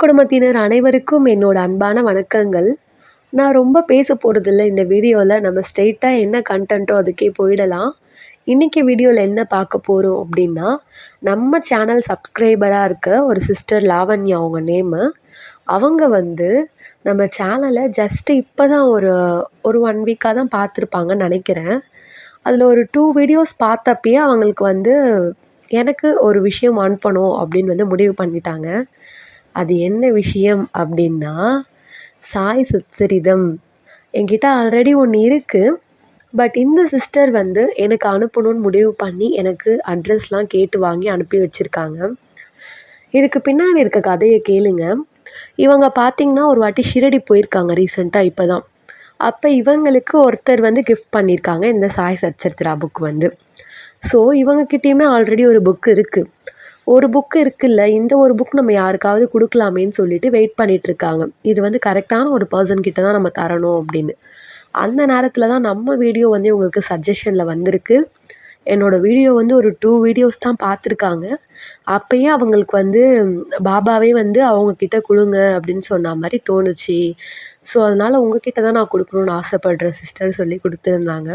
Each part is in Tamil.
குடும்பத்தினர் அனைவருக்கும் என்னோட அன்பான வணக்கங்கள். நான் ரொம்ப பேச போகிறதில்ல இந்த வீடியோவில் நம்ம ஸ்ட்ரெயிட்டாக என்ன கண்டென்ட்டோ அதுக்கே போயிடலாம். இன்றைக்கி வீடியோவில் என்ன பார்க்க போகிறோம் அப்படின்னா நம்ம சேனல் சப்ஸ்கிரைபராக இருக்க ஒரு சிஸ்டர் லாவண்யா அவங்க நேமு அவங்க வந்து நம்ம சேனலை ஜஸ்ட்டு இப்போ தான் ஒரு ஒரு ஒன் வீக்காக தான் பார்த்துருப்பாங்கன்னு நினைக்கிறேன். அதில் ஒரு டூ வீடியோஸ் பார்த்தப்பயே அவங்களுக்கு வந்து எனக்கு ஒரு விஷயம் அனுப்பணும் அப்படின்னு வந்து முடிவு பண்ணிட்டாங்க. அது என்ன விஷயம் அப்படின்னா சாய் சச்சரிதம் என்கிட்ட ஆல்ரெடி ஒன்று இருக்குது பட் இந்த சிஸ்டர் வந்து எனக்கு அனுப்பணும்னு முடிவு பண்ணி எனக்கு அட்ரஸ்லாம் கேட்டு வாங்கி அனுப்பி வச்சுருக்காங்க. இதுக்கு பின்னாடி இருக்க கதையை கேளுங்க. இவங்க பார்த்திங்கன்னா ஒரு வாட்டி ஷிரடி போயிருக்காங்க ரீசெண்டாக இப்போ தான் அப்போ இவங்களுக்கு ஒருத்தர் வந்து கிஃப்ட் பண்ணியிருக்காங்க இந்த சாய் சச்சரித்ரா புக் வந்து. ஸோ இவங்கக்கிட்டேயுமே ஆல்ரெடி ஒரு புக் இருக்குது ஒரு புக்கு இருக்குல்ல இந்த ஒரு புக் நம்ம யாருக்காவது கொடுக்கலாமேன்னு சொல்லிட்டு வெயிட் பண்ணிகிட்ருக்காங்க இது வந்து கரெக்டான ஒரு பர்சன் கிட்ட தான் நம்ம தரணும் அப்படின்னு. அந்த நேரத்தில் தான் நம்ம வீடியோ வந்து உங்களுக்கு சஜஷனில் வந்திருக்கு. என்னோடய வீடியோ வந்து ஒரு டூ வீடியோஸ் தான் பார்த்துருக்காங்க. அப்போயே அவங்களுக்கு வந்து பாபாவே வந்து அவங்கக்கிட்ட கொடுங்க அப்படின்னு சொன்ன மாதிரி தோணுச்சு. ஸோ அதனால் உங்ககிட்ட தான் நான் கொடுக்கணுன்னு ஆசைப்படுறேன் சிஸ்டர் சொல்லி கொடுத்துருந்தாங்க.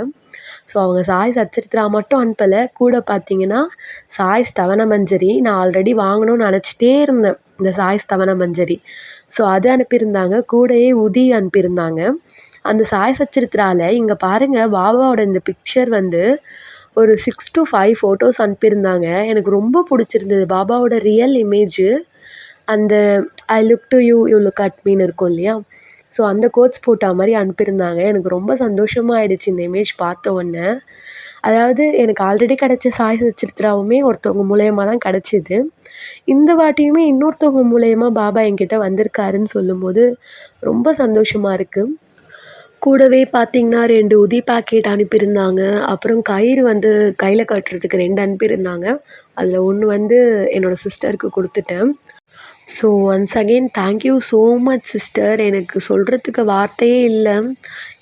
ஸோ அவங்க சாய் சச்சரித்ரா மட்டும் அனுப்பலை. கூட பார்த்தீங்கன்னா சாய் ஸ்தவன மஞ்சரி நான் ஆல்ரெடி வாங்கணும்னு நினச்சிட்டே இருந்தேன் இந்த சாய் ஸ்தவன மஞ்சரி. ஸோ அது அனுப்பியிருந்தாங்க. கூடயே உதி அனுப்பியிருந்தாங்க. அந்த சாய் சச்சரித்ராவில் இங்கே பாருங்கள் பாபாவோட இந்த பிக்சர் வந்து ஒரு சிக்ஸ் டு ஃபைவ் ஃபோட்டோஸ் அனுப்பியிருந்தாங்க. எனக்கு ரொம்ப பிடிச்சிருந்தது. பாபாவோட ரியல் இமேஜு அந்த I look to you you look at mean இருக்கும் இல்லையா? ஸோ அந்த கோட்ஸ் போட்ட மாதிரி அனுப்பியிருந்தாங்க. எனக்கு ரொம்ப சந்தோஷமாக ஆயிடுச்சு இந்த இமேஜ் பார்த்த உடனே. அதாவது எனக்கு ஆல்ரெடி கிடச்ச சாய் சச்சித்ராவுமே ஒருத்தவங்க மூலயமா தான் கிடச்சிது. இந்த வாட்டியுமே இன்னொருத்தவங்க மூலயமா பாபா என்கிட்ட வந்திருக்காருன்னு சொல்லும்போது ரொம்ப சந்தோஷமாக இருக்குது கூடவே பார்த்தீங்கன்னா ரெண்டு உதி பாக்கெட் அனுப்பியிருந்தாங்க. அப்புறம் கயிறு வந்து கையில் கட்டுறதுக்கு ரெண்டு அனுப்பியிருந்தாங்க. அதில் ஒன்று வந்து என்னோடய சிஸ்டருக்கு கொடுத்துட்டேன். So once again thank you so much sister எனக்கு சொல்கிறதுக்கு வார்த்தையே இல்லை.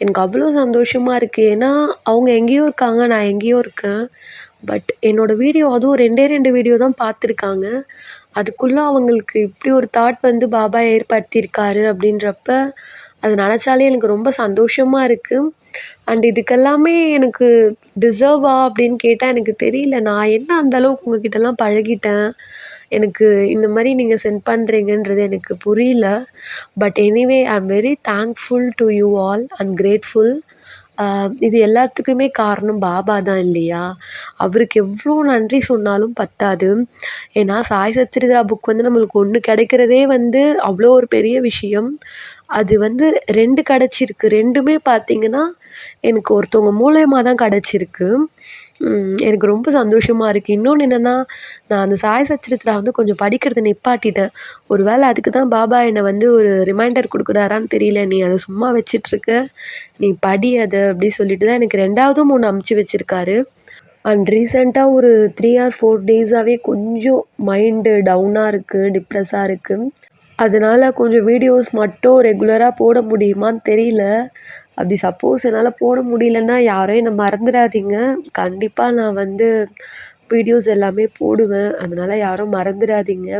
எனக்கு அவ்வளோ சந்தோஷமாக இருக்குது ஏன்னா அவங்க எங்கேயோ இருக்காங்க நான் எங்கேயோ இருக்கேன். பட் என்னோடய வீடியோ அதுவும் ரெண்டே ரெண்டு வீடியோ தான் பார்த்துருக்காங்க. அதுக்குள்ளே அவங்களுக்கு இப்படி ஒரு தாட் வந்து பாபா ஏற்படுத்தியிருக்காரு அப்படின்றப்ப அது நினச்சாலே எனக்கு ரொம்ப சந்தோஷமாக இருக்குது அண்ட் இதுக்கெல்லாமே எனக்கு டிசர்வா அப்படின்னு கேட்டால் எனக்கு தெரியல. நான் என்ன அந்தளவுக்கு உங்ககிட்டலாம் பழகிட்டேன்? எனக்கு இந்த மாதிரி நீங்கள் சென்ட் பண்ணுறீங்கன்றது எனக்கு புரியல. But anyway I am very thankful to you all and grateful இது எல்லாத்துக்குமே காரணம் பாபா தான் இல்லையா? அவருக்கு எவ்வளோ நன்றி சொன்னாலும் பத்தாது. ஏன்னா சாய் சச்சரிதா புக் வந்து நம்மளுக்கு ஒன்று கிடைக்கிறதே வந்து அவ்வளோ ஒரு பெரிய விஷயம். அது வந்து ரெண்டு கிடச்சிருக்கு. ரெண்டுமே பார்த்திங்கன்னா எனக்கு ஒருத்தவங்க மூலயமா தான் கிடச்சிருக்கு. எனக்கு ரொம்ப சந்தோஷமாக இருக்குது இன்னொன்று என்னென்னா நான் அந்த சாய் சச்சரித்திரா வந்து கொஞ்சம் படிக்கிறத நிப்பாட்டிட்டேன். ஒரு வேளை அதுக்கு தான் பாபா என்னை வந்து ஒரு ரிமைண்டர் கொடுக்குறாரான்னு தெரியல. நீ அதை சும்மா வச்சிட்ருக்க. நீ படி அதை அப்படி சொல்லிட்டு தான் எனக்கு ரெண்டாவதும் மூணு அமுச்சு வச்சுருக்காரு. அண்ட் ரீசெண்டாக ஒரு த்ரீ ஆர் ஃபோர் டேஸாகவே கொஞ்சம் மைண்டு டவுனாக இருக்குது டிப்ரெஸ்ஸாக இருக்குது அதனால் கொஞ்சம் வீடியோஸ் மட்டும் ரெகுலராக போட முடியுமான்னு தெரியல. அப்படி சப்போஸ் என்னால் போட முடியலன்னா யாரையும் என்னை மறந்துடாதீங்க. கண்டிப்பாக நான் வந்து வீடியோஸ் எல்லாமே போடுவேன். அதனால் யாரும் மறந்துடாதீங்க.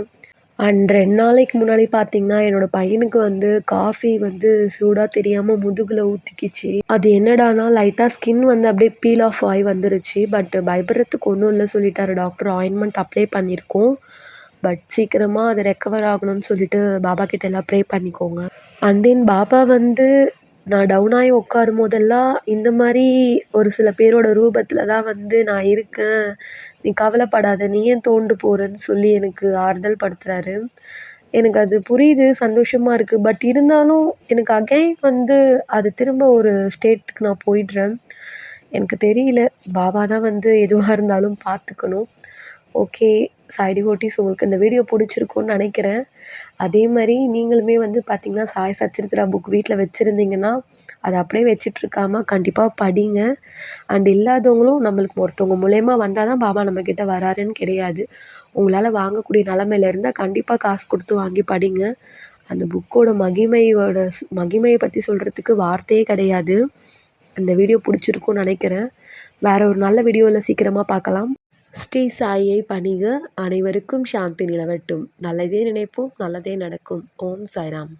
அண்ட் ரெண்டு நாளைக்கு முன்னாடி பார்த்தீங்கன்னா என்னோடய பையனுக்கு வந்து காஃபி வந்து சூடாக தெரியாமல் முதுகில் ஊற்றிக்கிச்சு அது என்னடானா லைட்டாக ஸ்கின் வந்து அப்படியே பீல் ஆஃப் ஆகி வந்துருச்சு. பட் பயப்படுறதுக்கு ஒன்றும் இல்லை சொல்லிட்டாரு. டாக்டர் ஆயின்மெண்ட் அப்ளை பண்ணியிருக்கோம். பட் சீக்கிரமாக அது ரெக்கவர் ஆகணும்னு சொல்லிட்டு பாபா கிட்ட எல்லாம் ப்ரே பண்ணிக்கோங்க. அண்ட் தென் பாபா வந்து நான் டவுன் ஆகி உட்காரும் போதெல்லாம் இந்த மாதிரி ஒரு சில பேரோட ரூபத்தில் தான் வந்து நான் இருக்கேன். நீ கவலைப்படாத நீ ஏன் தோண்டு போகிறேன்னு சொல்லி எனக்கு ஆறுதல் படுத்துகிறாரு எனக்கு அது புரியுது சந்தோஷமாக இருக்குது பட் இருந்தாலும் எனக்கு அகைன் வந்து அது திரும்ப ஒரு ஸ்டேட்டுக்கு நான் போயிடுறேன். எனக்கு தெரியல. பாபா தான் வந்து எதுவாக இருந்தாலும் பார்த்துக்கணும். ஓகே சாய் டிவோட்டீஸ் உங்களுக்கு இந்த வீடியோ பிடிச்சிருக்கும்னு நினைக்கிறேன். அதே மாதிரி நீங்களுமே வந்து பார்த்திங்கன்னா சாய் சச்சரித்திரா புக் வீட்டில் வச்சுருந்தீங்கன்னா அதை அப்படியே வச்சிட்ருக்காமல் கண்டிப்பாக படிங்க. அண்ட் இல்லாதவங்களும் நம்மளுக்கு ஒருத்தவங்க மூலயமா வந்தால் தான் பாபா நம்மக்கிட்ட வராருன்னு கிடையாது. உங்களால் வாங்கக்கூடிய நிலமையில இருந்தால் கண்டிப்பாக காசு கொடுத்து வாங்கி படிங்க. அந்த புக்கோட மகிமையோட மகிமையை பற்றி சொல்கிறதுக்கு வார்த்தையே கிடையாது. அந்த வீடியோ பிடிச்சிருக்கும்னு நினைக்கிறேன். வேறு ஒரு நல்ல வீடியோவில் சீக்கிரமாக பார்க்கலாம். ஸ்ரீ சாயை பணிக அனைவருக்கும் சாந்தி நிலவட்டும். நல்லதே நினைப்போம் நல்லதே நடக்கும். ஓம் சாய்ராம்.